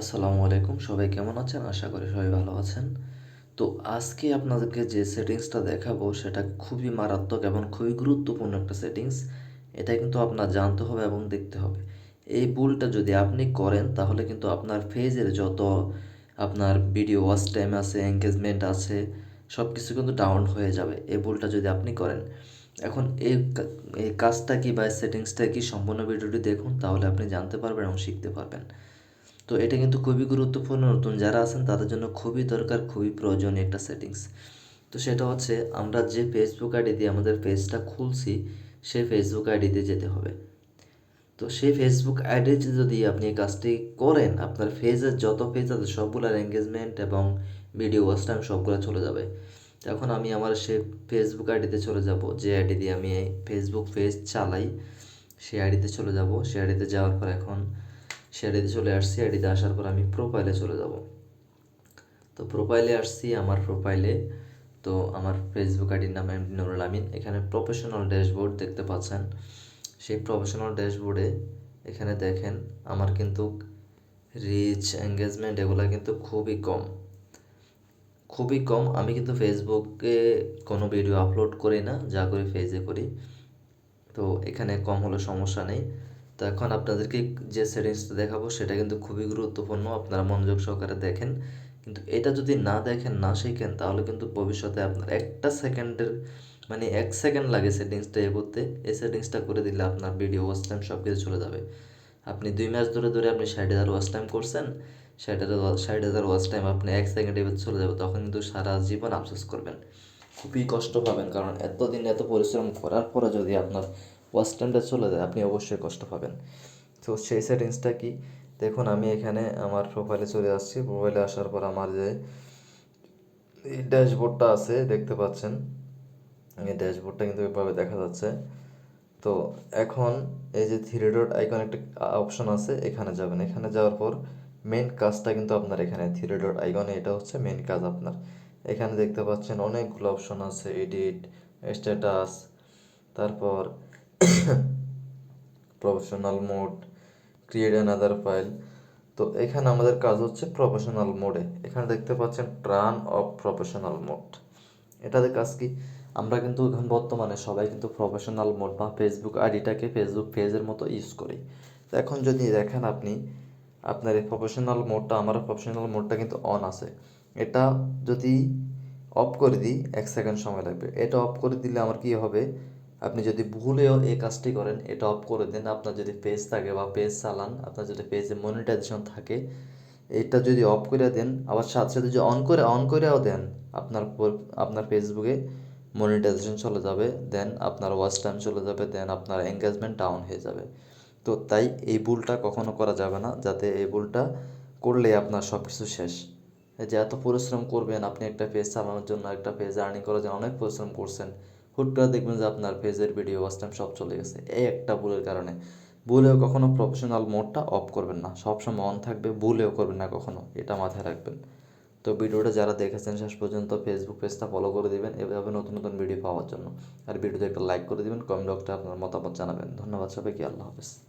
আসসালামু আলাইকুম। সবাই কেমন আছেন? আশা করি সবাই ভালো আছেন। তো আজকে আপনাদেরকে যে সেটিংসটা দেখাবো, সেটা খুবই মারাত্মক এবং খুবই গুরুত্বপূর্ণ একটা সেটিংস। এটা কিন্তু আপনার জানতে হবে এবং দেখতে হবে। এই ভুলটা যদি আপনি করেন, তাহলে কিন্তু আপনার ফেজের যত আপনার ভিডিও, ওয়াচ টাইম আছে এঙ্গেজমেন্ট আছে সব কিছু কিন্তু ডাউন হয়ে যাবে। এই ভুলটা যদি আপনি করেন, এখন এই এই কাজটা কি বা সেটিংসটা কি সম্পূর্ণ ভিডিওটি দেখুন, তাহলে আপনি জানতে পারবেন এবং শিখতে পারবেন। তো এটা কিন্তু খুবই গুরুত্বপূর্ণ। নতুন যারা আছেন, তাদের জন্য খুবই দরকার, খুবই প্রয়োজনীয় একটা সেটিংস তো সেটা হচ্ছে, আমরা যে ফেসবুক আইডি দিয়ে আমাদের পেজটা খুলছি, সেই ফেসবুক আইডিতে যেতে হবে। তো সেই ফেসবুক আইডিতে যদি আপনি এই কাজটি করেন, আপনার ফেজের যত পেজ আছে, সবগুলোর এঙ্গেজমেন্ট এবং ভিডিও ওয়াচ টাইম সবগুলো চলে যাবে। এখন আমি আমার সেই ফেসবুক আইডিতে চলে যাব, যে আইডি দিয়ে আমি ফেসবুক পেজ চালাই, সেই আইডিতে চলে যাব। সেই আইডিতে যাওয়ার পর এখন সে আইডিতে চলে আসছি আইডিতে আসার পর আমি প্রোফাইলে চলে যাব। তো প্রোফাইলে আসছি, আমার প্রোফাইলে তো আমার ফেসবুক আইডির নাম এমডি নুরুল আমিন। এখানে প্রফেশনাল ড্যাশবোর্ড দেখতে পাচ্ছেন। সেই প্রফেশনাল ড্যাশবোর্ডে এখানে দেখেন, আমার কিন্তু রিচ এঙ্গেজমেন্ট এগুলো কিন্তু খুবই কম। খুবই কম। আমি কিন্তু ফেসবুকে কোনো ভিডিও আপলোড করি না, যা করি ফেজে করি। তো এখানে কম হলে সমস্যা নেই। তো এখন আপনাদেরকে যে সেটিংসটা দেখাবো, সেটা কিন্তু খুবই গুরুত্বপূর্ণ। আপনারা মনোযোগ সহকারে দেখেন। কিন্তু এটা যদি না দেখেন, না শিখেন, তাহলে কিন্তু ভবিষ্যতে আপনার একটা সেকেন্ডের মানে এক সেকেন্ড লাগে সেটিংসটা এ করতে। এই সেটিংসটা করে দিলে আপনার ভিডিও ওয়াচ টাইম সব কিছু চলে যাবে। আপনি দুই মাস ধরে ধরে আপনি ষাট হাজার ওয়াচ টাইম করছেন। ষাট হাজার ষাট হাজার ওয়াচ টাইম আপনি এক সেকেন্ডে চলে যাবে। তখন কিন্তু সারা জীবন আফসোস করবেন। খুবই কষ্ট পাবেন। কারণ এতদিন এত পরিশ্রম করার পরে যদি আপনার ওয়াচ টাইমটা চলে যায়, আপনি অবশ্যই কষ্ট পাবেন। তো সেই সেটিংসটা কি? দেখুন, আমি এখানে আমার প্রোফাইলে চলে আসছি। প্রোফাইলে আসার পর আমার যে এই ড্যাশবোর্ডটা আছে, দেখতে পাচ্ছেন? এই ড্যাশবোর্ডটা কিন্তু এভাবে দেখা যাচ্ছে। তো এখন এই যে থ্রি ডট আইকন একটা অপশন আছে, এখানে যাবেন। এখানে যাওয়ার পর মেন কাজটা কিন্তু আপনার এখানে। থ্রি ডট আইকনে এটা হচ্ছে মেন কাজ আপনার। এখানে দেখতে পাচ্ছেন অনেকগুলো অপশন আছে এডিট স্ট্যাটাস তারপর professional mode create another file তো এখানে আমাদের কাজ হচ্ছে প্রফেশনাল মোডে এখানে দেখতে পাচ্ছেন ট্রান অফ প্রফেশনাল মোড এটাতে কাজ কি? আমরা কিন্তু এখন বর্তমানে সবাই কিন্তু প্রফেশনাল মোড বা ফেসবুক আইডিটাকে ফেসবুক পেজের মতো ইউজ করি। তো এখন যদি দেখেন আপনি, আপনার এই প্রফেশনাল মোডটা আমার প্রফেশনাল মোডটা কিন্তু অন আছে। এটা যদি অফ করে দিই, এক সেকেন্ড সময় লাগবে। এটা অফ করে দিলে আমার কি হবে? আপনি যদি ভুলেও এই কাজটি করেন, এটা অফ করে দেন। আপনার যদি পেজ থাকে বা পেজ চালান, আপনার যদি পেজে মনিটাইজেশন থাকে, এটা যদি অফ করে দেন, আবার সাথে সাথে যদি অন করে অন করেও দেন, আপনার আপনার ফেসবুকে মনিটাইজেশন চলে যাবে দেন আপনার ওয়াচ টাইম চলে যাবে দেন আপনার এঙ্গেজমেন্ট ডাউন হয়ে যাবে। তো তাই এই ভুলটা কখনো করা যাবে না, যাতে এই ভুলটা করলে আপনার সব কিছু শেষ যে এত পরিশ্রম করবেন, আপনি একটা পেজ চালানোর জন্য, একটা পেজ আর্নিং করার জন্য অনেক পরিশ্রম করছেন। হুট দেখবেন যে আপনার ফেজের ভিডিও ওয়াচ টাইম সব চলে গেছে। এই একটা ভুলের কারণে। ভুলেও কখনো প্রফেশনাল মোডটা অফ করবেন না। সবসময় অন থাকবে, ভুলেও করবেন না কখনো। এটা মাথায় রাখবেন। তো ভিডিওটা যারা দেখেছেন, শেষ পর্যন্ত ফেসবুক পেজটা ফলো করে দেবেন। এভাবে নতুন নতুন ভিডিও পাওয়ার জন্য। আর ভিডিওতে একটা লাইক করে দেবেন। কমেন্ট বক্সে আপনার মতামত জানাবেন। ধন্যবাদ সবাইকে। আল্লাহ হাফেজ।